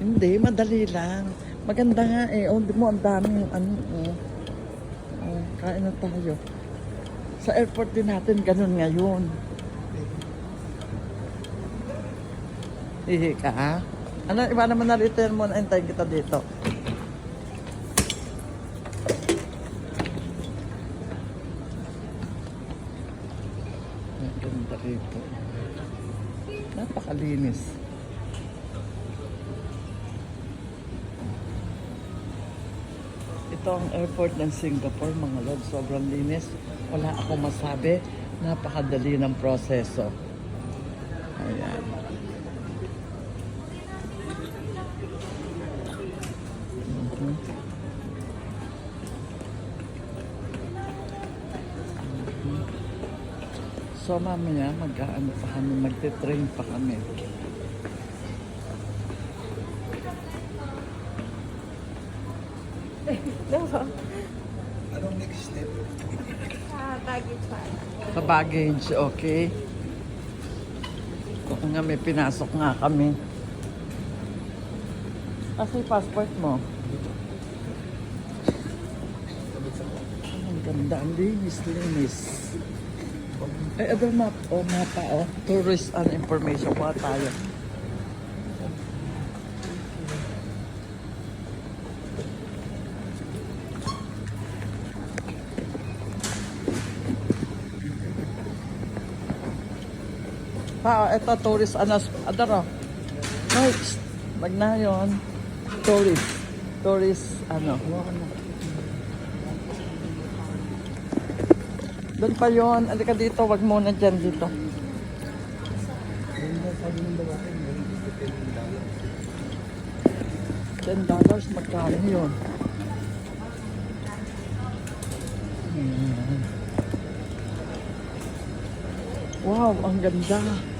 Hindi, madali lang. Maganda nga eh. Oh, mo ang daming ano. Oh. Oh, kain na tayo. Sa airport din natin ganun ngayon. Hihi ka ha? Ano, iba naman na return mo na hintayin kita dito. Ang ganda rito. Napakalinis. Ito ang airport ng Singapore, mga lord. Sobrang linis. Wala akong masabi. Napakadali ng proseso. Ayan. Mhm. Mhm. So mamaya mag-ano pa kami, magte-train pa kami. Anong next step? Sa baggage pa. Baggage, okay. Oo nga, may pinasok nga kami. Kasi passport mo. Ang ganda, ang linis, linis. Eh, other map, o oh, mapa, oh. Tourist and information, kuha tayo. Pa, ito tourist anas adaro. No, shh, wag na yun. Tourist. Tourist ano. Doon pa yon. Alika dito, wag muna dyan dito. Ten dollars, magkano yun? Hmm. Wow, ang ganda.